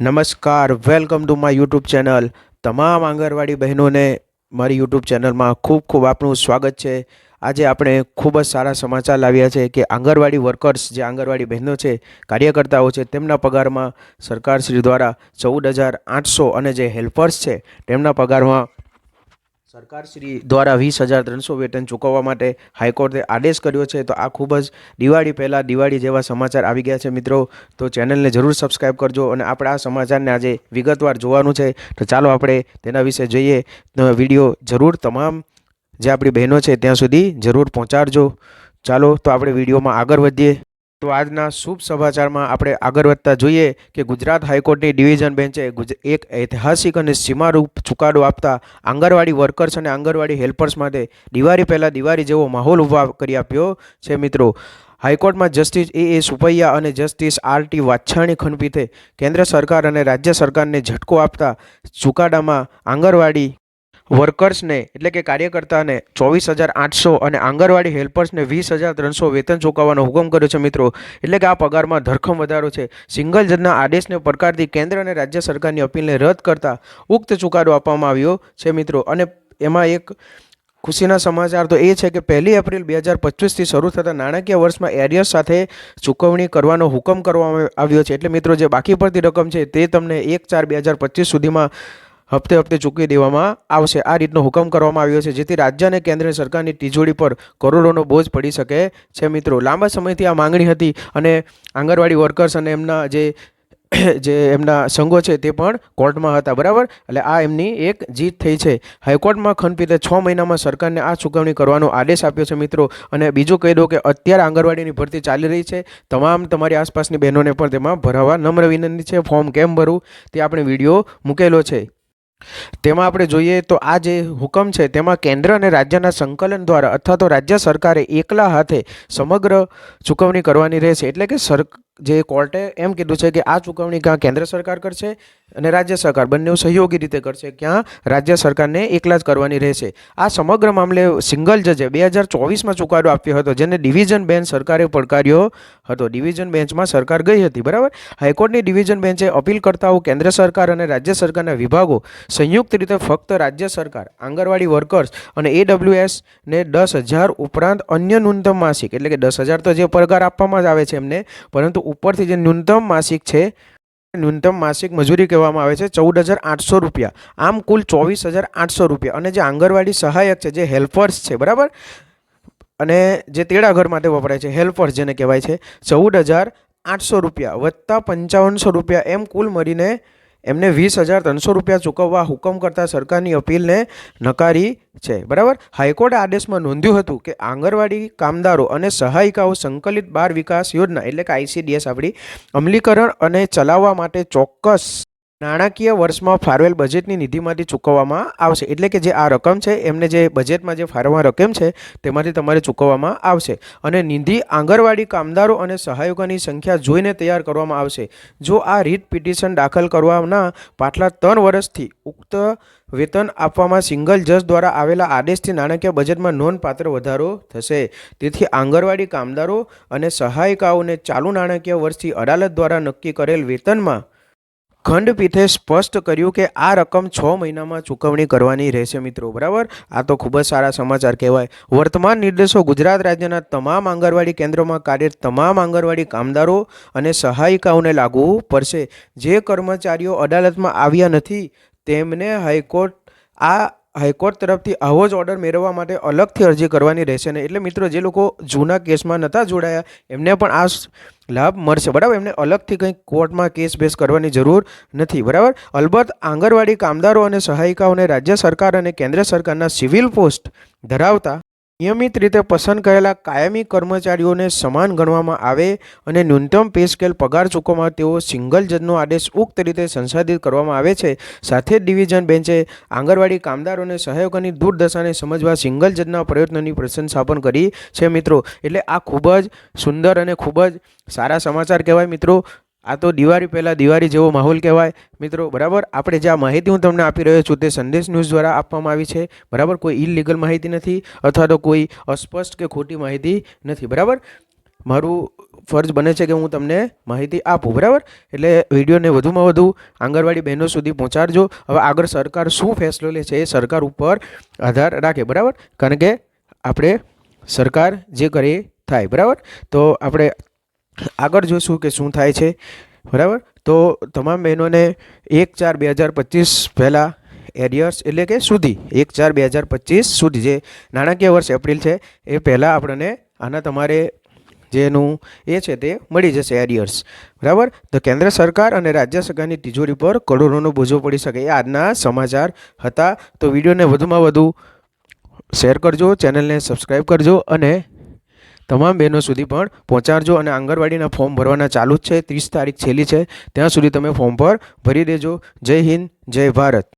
નમસ્કાર, welcome to my YouTube channel. તમામ આંગણવાડી બહેનોને મારી યુટ્યુબ ચેનલમાં ખૂબ ખૂબ આપનું સ્વાગત છે. આજે આપણે ખૂબ જ સારા સમાચાર લાવ્યા છે કે આંગણવાડી વર્કર્સ, જે આંગણવાડી બહેનો છે, કાર્યકર્તાઓ છે, તેમના પગારમાં સરકારશ્રી દ્વારા ચૌદ હજાર આઠસો અને જે હેલ્પર્સ છે, તેમના પગારમાં સરકારશ્રી દ્વારા વીસ હજાર ત્રણસો વેતન ચૂકવવા માટે હાઈકોર્ટે આદેશ કર્યો છે, તો આ ખૂબ જ દિવાળી પહેલાં દિવાળી જેવા સમાચાર આવી ગયા છે મિત્રો. તો ચેનલને જરૂર સબસ્ક્રાઈબ કરજો અને આપણે આ સમાચારને આજે વિગતવાર જોવાનું છે. તો ચાલો આપણે તેના વિશે જોઈએ. વીડિયો જરૂર તમામ જે આપણી બહેનો છે, ત્યાં સુધી જરૂર પહોંચાડજો. ચાલો, તો આપણે વિડીયોમાં આગળ વધીએ. તો આજના શુભ સમાચારમાં આપણે આગળ વધતા જોઈએ કે ગુજરાત હાઈકોર્ટની ડિવિઝન બેન્ચે એક ઐતિહાસિક અને સીમારૂપ ચુકાદો આપતા આંગણવાડી વર્કર્સ અને આંગણવાડી હેલ્પર્સ માટે દિવાળી પહેલાં દિવાળી જેવો માહોલ ઊભા કરી આપ્યો છે મિત્રો. હાઈકોર્ટમાં જસ્ટિસ એ. એ. સુપૈયા અને જસ્ટિસ આર. ટી. વાછાણી ખંડપીઠે કેન્દ્ર સરકાર અને રાજ્ય સરકારને ઝટકો આપતા ચુકાદામાં આંગણવાડી વર્કર્સને, એટલે કે કાર્યકર્તાને ચોવીસ હજાર આઠસો અને આંગણવાડી હેલ્પર્સને વીસ હજાર ત્રણસો વેતન ચૂકવવાનો હુકમ કર્યો છે મિત્રો. એટલે કે આ પગારમાં ધરખમ વધારો છે. સિંગલ જજના આદેશને પડકારતી કેન્દ્ર અને રાજ્ય સરકારની અપીલને રદ કરતા ઉક્ત ચુકાદો આપવામાં આવ્યો છે મિત્રો. અને એમાં એક ખુશીના સમાચાર તો એ છે કે પહેલી એપ્રિલ બે હજાર પચીસથી શરૂ થતા નાણાકીય વર્ષમાં એરિયસ સાથે ચૂકવણી કરવાનો હુકમ કરવામાં આવ્યો છે. એટલે મિત્રો, જે બાકી પડતી રકમ છે તે તમને એક ચાર બે હજાર પચીસ સુધીમાં હપ્તે હપ્તે ચૂકવી દેવામાં આવશે. આ રીતનો હુકમ કરવામાં આવ્યો છે, જેથી રાજ્ય અને કેન્દ્ર સરકારની તિજોરી પર કરોડોનો બોજ પડી શકે છે મિત્રો. લાંબા સમયથી આ માંગણી હતી અને આંગણવાડી વર્કર્સ અને એમના જે જે એમના સંઘો છે તે પણ કોર્ટમાં હતા, બરાબર? એટલે આ એમની એક જીત થઈ છે. હાઈકોર્ટમાં ખંડપીઠે છ મહિનામાં સરકારને આ ચૂકવણી કરવાનો આદેશ આપ્યો છે મિત્રો. અને બીજું કહી દો કે અત્યારે આંગણવાડીની ભરતી ચાલી રહી છે. તમામ તમારી આસપાસની બહેનોને પણ તેમાં ભરાવા નમ્ર વિનંતી છે. ફોર્મ કેમ ભરવું તે આપણે વીડિયો મૂકેલો છે. તેમાં આપણે જોઈએ તો આ જે હુકમ છે, તેમાં કેન્દ્ર અને રાજ્યના સંકલન દ્વારા અથવા તો રાજ્ય સરકારે એકલા હાથે સમગ્ર ચૂકવણી કરવાની રહેશે. એટલે કે સર જે કોર્ટે એમ કીધું છે કે આ ચૂકવણી ક્યાં કેન્દ્ર સરકાર કરશે અને રાજ્ય સરકાર બંને સહયોગી રીતે કરશે, ક્યાં રાજ્ય સરકારને એકલા જ કરવાની રહેશે. આ સમગ્ર મામલે સિંગલ જજે બે હજાર ચોવીસમાં ચુકાદો આપ્યો હતો, જેને ડિવિઝન બેન્ચ સરકારે પડકાર્યો હતો. ડિવિઝન બેન્ચમાં સરકાર ગઈ હતી, બરાબર? હાઈકોર્ટની ડિવિઝન બેન્ચે અપીલ કરતાઓ કેન્દ્ર સરકાર અને રાજ્ય સરકારના વિભાગો સંયુક્ત રીતે ફક્ત રાજ્ય સરકાર, આંગણવાડી વર્કર્સ અને એડબ્લ્યુએસ ને દસ હજાર ઉપરાંત અન્ય ન્યૂનતમ માસિક, એટલે કે દસ હજાર તો જે પગાર આપવામાં જ આવે છે એમને, પરંતુ ઉપરથી જે ન્યૂનતમ માસિક છે, ન્યૂનતમ માસિક મજૂરી કહેવામાં આવે છે ચૌદ હજાર આઠસો રૂપિયા. આમ કુલ ચોવીસ હજાર આઠસો રૂપિયા. અને જે આંગણવાડી સહાયક છે, જે હેલ્પર્સ છે, બરાબર? અને જે તેડા ઘર માટે વપરાય છે, હેલ્પર્સ જેને કહેવાય છે ચૌદ હજાર આઠસો રૂપિયા વત્તા પંચાવનસો રૂપિયા એમ કુલ મળીને એમને વીસ હજાર ત્રણસો રૂપિયા ચૂકવવા હુકમ કરતા સરકારની અપીલને નકારી છે. બરાબર? હાઈકોર્ટે આદેશમાં નોંધ્યું હતું કે આંગણવાડી કામદારો અને સહાયિકાઓ સંકલિત બાળ વિકાસ યોજના એટલે કે આઈસીડીએસ આપણી અમલીકરણ અને ચલાવવા માટે ચોક્કસ નાણાકીય વર્ષમાં ફાળવેલ બજેટની નિધિમાંથી ચૂકવવામાં આવશે. એટલે કે જે આ રકમ છે, એમને જે બજેટમાં જે ફાળવવા રકમ છે, તેમાંથી તમારે ચૂકવવામાં આવશે. અને નિધિ આંગણવાડી કામદારો અને સહાયકોની સંખ્યા જોઈને તૈયાર કરવામાં આવશે. જો આ રીટ પિટિશન દાખલ કરવાના પાછલા ત્રણ વર્ષથી ઉક્ત વેતન આપવામાં સિંગલ જજ દ્વારા આવેલા આદેશથી નાણાકીય બજેટમાં નોંધપાત્ર વધારો થશે. તેથી આંગણવાડી કામદારો અને સહાયિકાઓને ચાલુ નાણાકીય વર્ષથી અદાલત દ્વારા નક્કી કરેલ વેતનમાં ખંડપીઠે સ્પષ્ટ કર્યું કે આ રકમ છ મહિનામાં ચૂકવણી કરવાની રહેશે મિત્રો, બરાબર? આ તો ખૂબ જ સારા સમાચાર કહેવાય. વર્તમાન નિર્દેશો ગુજરાત રાજ્યના તમામ આંગણવાડી કેન્દ્રોમાં કાર્યરત તમામ આંગણવાડી કામદારો અને સહાયિકાઓને લાગુ પડશે. જે કર્મચારીઓ અદાલતમાં આવ્યા નથી, તેમને હાઈકોર્ટ આ હાઈકોર્ટ તરફથી આવો જ ઓર્ડર મેળવવા માટે અલગથી અરજી કરવાની રહેશે ને એટલે મિત્રો જે લોકો જૂના કેસમાં નહોતા જોડાયા, એમને પણ આ લાભ મળશે. બરાબર? એમને અલગથી કંઈ કોર્ટમાં કેસ બેસ કરવાની જરૂર નથી. બરાબર? અલબત્ત આંગણવાડી કામદારો અને સહાયિકાઓને રાજ્ય સરકાર અને કેન્દ્ર સરકારના સિવિલ પોસ્ટ ધરાવતા નિયમિત રીતે પસંદ કરેલા કાયમી કર્મચારીઓને સમાન ગણવામાં આવે અને ન્યૂનતમ પે સ્કેલ પગાર ચૂકવવામાં તેઓ સિંગલ જજનો આદેશ ઉક્ત રીતે સંસાધિત કરવામાં આવે છે. સાથે જ ડિવિઝન બેન્ચે આંગણવાડી કામદારોને અને દુર્દશાને સમજવા સિંગલ જજના પ્રયત્નોની પ્રશંસા પણ કરી છે મિત્રો. એટલે આ ખૂબ જ સુંદર અને ખૂબ જ સારા સમાચાર કહેવાય મિત્રો. આ તો દિવાળી પહેલાં દિવાળી જેવો માહોલ કહેવાય. મિત્રો, બરાબર? આપણે જે આ માહિતી હું તમને આપી રહ્યો છું તે સંદેશ ન્યૂઝ દ્વારા આપવામાં આવી છે. બરાબર? કોઈ ઇલીગલ માહિતી નથી અથવા તો કોઈ અસ્પષ્ટ કે ખોટી માહિતી નથી. બરાબર? મારું ફરજ બને છે કે હું તમને માહિતી આપું. બરાબર? એટલે વિડીયોને વધુમાં વધુ આંગણવાડી બહેનો સુધી પહોંચાડજો. હવે આગળ સરકાર શું ફેસલો લે છે એ સરકાર ઉપર આધાર રાખે. બરાબર? કારણ કે આપણે સરકાર જે કરે થાય. બરાબર? તો આપણે આગળ જોઈશું કે શું થાય છે. બરાબર? તો તમામ બહેનોને એક ચાર બે હજાર પચીસ પહેલાં એરિયર્સ એટલે કે સુધી, એક ચાર બે હજાર પચીસ સુધી જે નાણાકીય વર્ષ એપ્રિલ છે, એ પહેલાં આપણને આના તમારે જેનું એ છે તે મળી જશે એરિયર્સ. બરાબર? તો કેન્દ્ર સરકાર અને રાજ્ય સરકારની તિજોરી પર કરોડોનો બોજો પડી શકે એ આજના સમાચાર હતા. તો વિડીયોને વધુમાં વધુ શેર કરજો, ચેનલને સબસ્ક્રાઈબ કરજો અને તમામ બહેનો સુધી પણ પહોંચાડજો અને આંગણવાડીના ફોર્મ ભરવાના ચાલુ જ છે, ત્રીસ તારીખ છેલ્લી છે, ત્યાં સુધી તમે ફોર્મ પર ભરી દેજો. જય હિન્દ, જય ભારત.